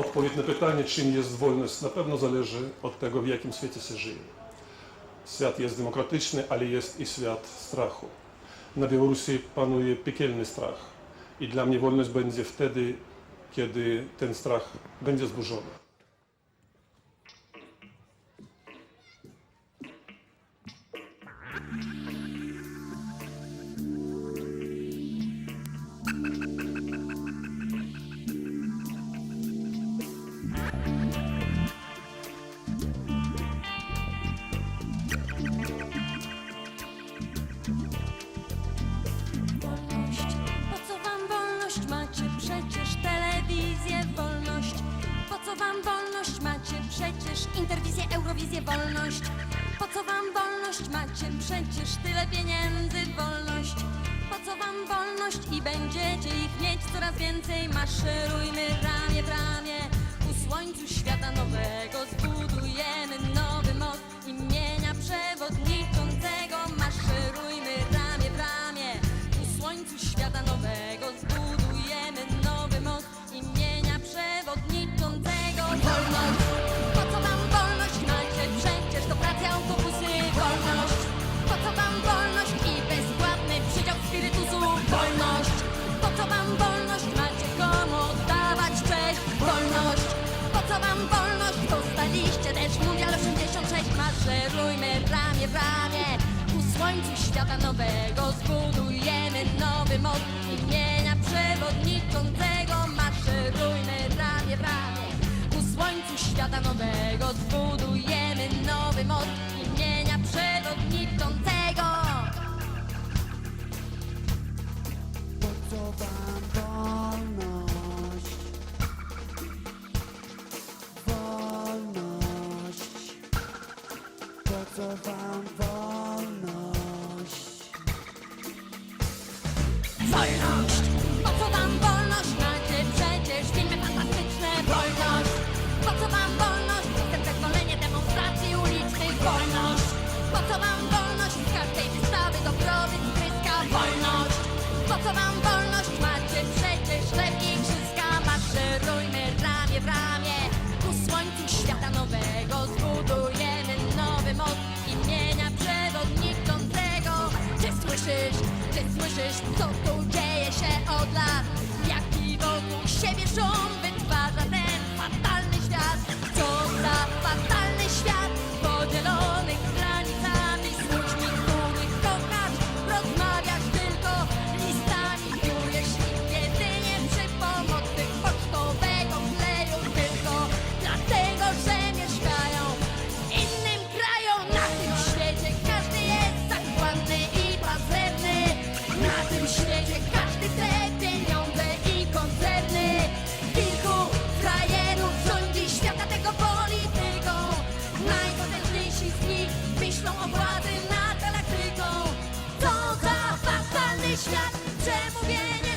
Odpowiedź na pytanie, czym jest wolność, na pewno zależy od tego, w jakim świecie się żyje. Świat jest demokratyczny, ale jest i świat strachu. Na Białorusi panuje piekielny strach i dla mnie wolność będzie wtedy, kiedy ten strach będzie zburzony. Wolność, po co wam wolność macie? Przecież telewizję wolność. Po co wam wolność macie? Przecież interwizję, eurowizję wolność. Po co wam wolność macie? Przecież tyle pieniędzy wolność. Po co wam wolność i będziecie ich mieć coraz więcej? Maszerujmy ramię w ramię wolność? Dostaliście też mundial 86. Maszerujmy ramię w ramię ku słońcu świata nowego. Zbudujemy nowy most imienia przewodniczącego. Maszerujmy ramię w ramię ku słońcu świata nowego. Zbudujemy nowy most Co wam wolność? Wolność! Po co wam wolność macie? Przecież filmy fantastyczne. Wolność! Po co wam wolność? Jestem zezwolenie demonstracji ulicznych. Wolność! Po co wam wolność? Z każdej wystawy dobrobyt tryska. Wolność! Po co wam wolność co tu dzieje się od lat? Jaki wokół siebie szum świat, przemówienie